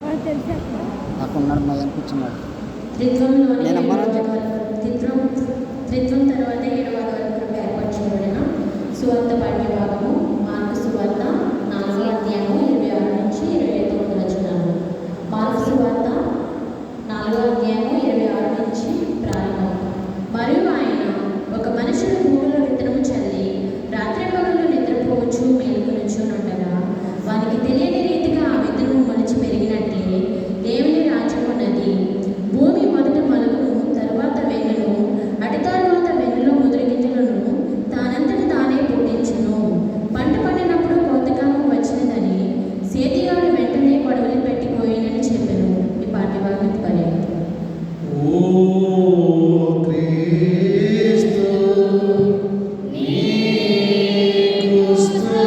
అక్కడ ఉన్నాడు మా కూర్చున్నాడు నేను అమ్మాను త్రిత్వం త్రిత్వం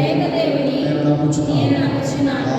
లేక దేవుని నేను నమ్ముచున్నాను